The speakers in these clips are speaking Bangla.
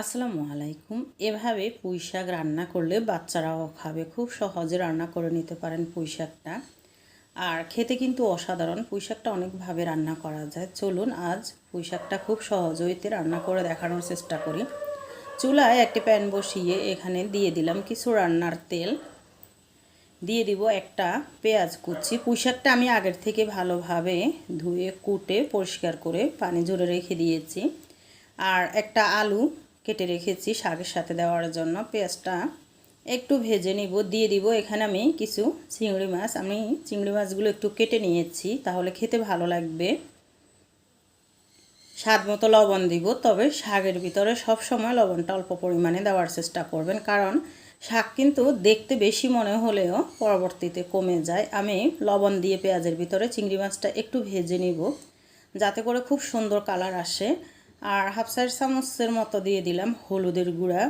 আসসালামু আলাইকুম। এভাবে পুঁই শাক রান্না করলে বাচ্চারাও খাবে, খুব সহজে রান্না করে নিতে পারেন পুঁই শাকটা আর খেতে কিন্তু অসাধারণ পুঁই শাকটা অনেকভাবে রান্না করা যায়। চলুন আজ পুঁই শাকটা খুব সহজ হইতে রান্না করে দেখানোর চেষ্টা করি। চুলায় একটি প্যান বসিয়ে এখানে দিয়ে দিলাম কিছু রান্নার তেল। দিয়ে দিব একটা পেঁয়াজ কুচি। পুঁই শাকটা আমি আগের থেকে ভালোভাবে ধুয়ে, কুটে, পরিষ্কার করে পানি জুড়ে রেখে দিয়েছি। আর একটা আলু কেটে রেখেছি শাকের সাথে দেওয়ার জন্য। পেঁয়াজটা একটু ভেজে নিব, দিয়ে দিব। এখানে আমি কিছু চিংড়ি মাছ, আমি চিংড়ি মাছগুলো একটু কেটে নিয়েছি, তাহলে খেতে ভালো লাগবে। স্বাদ মতো লবণ দিব, তবে শাকের ভিতরে সব সময় লবণটা অল্প পরিমাণে দেওয়ার চেষ্টা করবেন, কারণ শাক কিন্তু দেখতে বেশি মনে হলেও পরবর্তীতে কমে যায়। আমি লবণ দিয়ে পেঁয়াজের ভিতরে চিংড়ি মাছটা একটু ভেজে নিব, যাতে করে খুব সুন্দর কালার আসে। আর হাফ সাইড চামচের মতো দিয়ে দিলাম হলুদের গুঁড়া।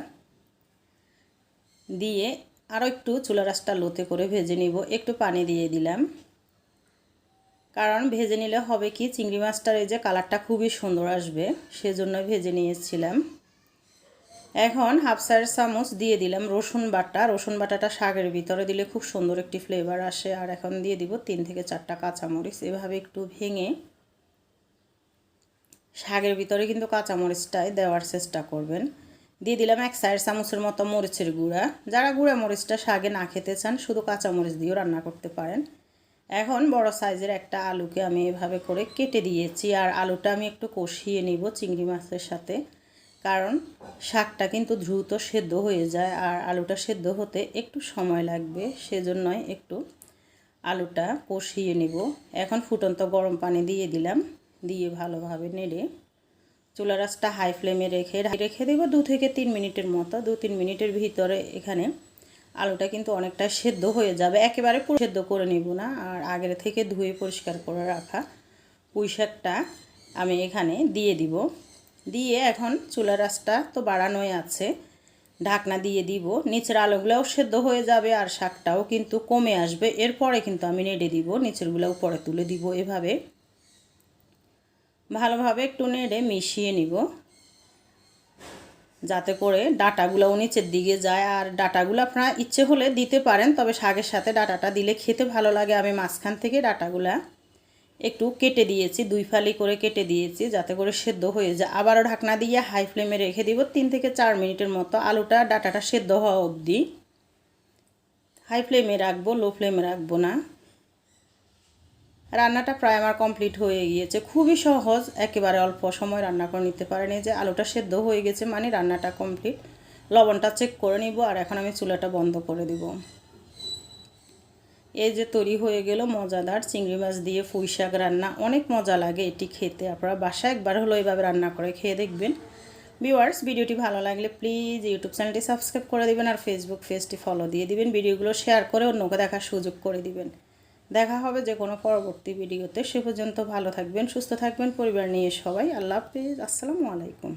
দিয়ে আরও একটু চুলা রাসটা লোতে করে ভেজে নিব। একটু পানি দিয়ে দিলাম। কারণ ভেজে নিলে হবে কি, চিংড়ি মাছটার এই যে কালারটা খুবই সুন্দর আসবে, সেজন্য ভেজে নিয়েছিলাম। এখন হাফ সাইড চামচ দিয়ে দিলাম রসুন বাটা। রসুন বাটাটা শাকের ভিতরে দিলে খুব সুন্দর একটি ফ্লেভার আসে। আর এখন দিয়ে দিব তিন থেকে চারটা কাঁচামরিচ। এভাবে একটু ভেঙে শাকের ভিতরে কিন্তু কাঁচামরিচটাই দেওয়ার চেষ্টা করবেন। দিয়ে দিলাম এক সাইড চামচের মতো মরিচের গুঁড়া। যারা গুঁড়া মরিচটা শাকে না খেতে চান, শুধু কাঁচামরিচ দিয়েও রান্না করতে পারেন। এখন বড় সাইজের একটা আলুকে আমি এভাবে করে কেটে দিয়েছি, আর আলুটা আমি একটু কষিয়ে নিব চিংড়ি মাছের সাথে। কারণ শাকটা কিন্তু দ্রুত সেদ্ধ হয়ে যায়, আর আলুটা সেদ্ধ হতে একটু সময় লাগবে, সেজন্যই একটু আলুটা কষিয়ে নিব। এখন ফুটন্ত গরম পানি দিয়ে দিলাম। দিয়ে ভালোভাবে নেড়ে চুলা রাসটা হাই ফ্লেমে রেখে রেখে দেবো দু থেকে তিন মিনিটের মতো। দু তিন মিনিটের ভিতরে এখানে আলুটা কিন্তু অনেকটা সেদ্ধ হয়ে যাবে। একেবারে পুরো সেদ্ধ করে নিব না। আর আগের থেকে ধুয়ে পরিষ্কার করে রাখা পুঁই শাকটা আমি এখানে দিয়ে দিব। দিয়ে এখন চুলা রাসটা তো বাড়ানোই আছে। ঢাকনা দিয়ে দিব। নিচের আলুগুলোও সেদ্ধ হয়ে যাবে আর শাকটাও কিন্তু কমে আসবে। এরপরে কিন্তু আমি নেড়ে দিব। নিচেরগুলো উপরে তুলে দিব এভাবে। ভালোভাবে একটু নেড়ে মিশিয়ে নিব। যাতে করে ডাটাগুলোও নিচের দিকে যায়। আর ডাটাগুলো আপনারা ইচ্ছে হলে দিতে পারেন, তবে শাকের সাথে ডাটাটা দিলে খেতে ভালো লাগে। আমি মাঝখান থেকে ডাটাগুলা একটু কেটে দিয়েছি, দুই ফালি করে কেটে দিয়েছি, যাতে করে সেদ্ধ হয়ে যায়। আবারও ঢাকনা দিয়ে হাই ফ্লেমে রেখে দিব তিন থেকে চার মিনিটের মতো। আলুটা, ডাটাটা সেদ্ধ হওয়া অবধি হাই ফ্লেমে রাখব, লো ফ্লেমে রাখব না। রান্নাটা প্রায় আমার কমপ্লিট হয়ে গিয়েছে। খুবই সহজ, একেবারে অল্প সময় রান্না করে নিতে পারেন। এই যে আলুটা সেদ্ধ হয়ে গেছে মানে রান্নাটা কমপ্লিট। লবণটা চেক করে নিব আর এখন আমি চুলাটা বন্ধ করে দিব। এই যে তৈরি হয়ে গেল মজাদার চিংড়ি মাছ দিয়ে পুঁই শাক রান্না। অনেক মজা লাগে এটি খেতে। আপনারা বাসায় একবার হলো এইভাবে রান্না করে খেয়ে দেখবেন। ভিউয়ার্স, ভিডিওটি ভালো লাগলে প্লিজ ইউটিউব চ্যানেলটি সাবস্ক্রাইব করে দিবেন আর ফেসবুক পেজটি ফলো দিয়ে দিবেন। ভিডিওগুলো শেয়ার করে অন্যকে দেখার সুযোগ করে দিবেন। দেখা হবে যে কোনো পরবর্তী ভিডিওতে। সে পর্যন্ত ভালো থাকবেন, সুস্থ থাকবেন, পরিবার নিয়ে সবাই। আল্লাহ হাফিজ। আসসালামু আলাইকুম।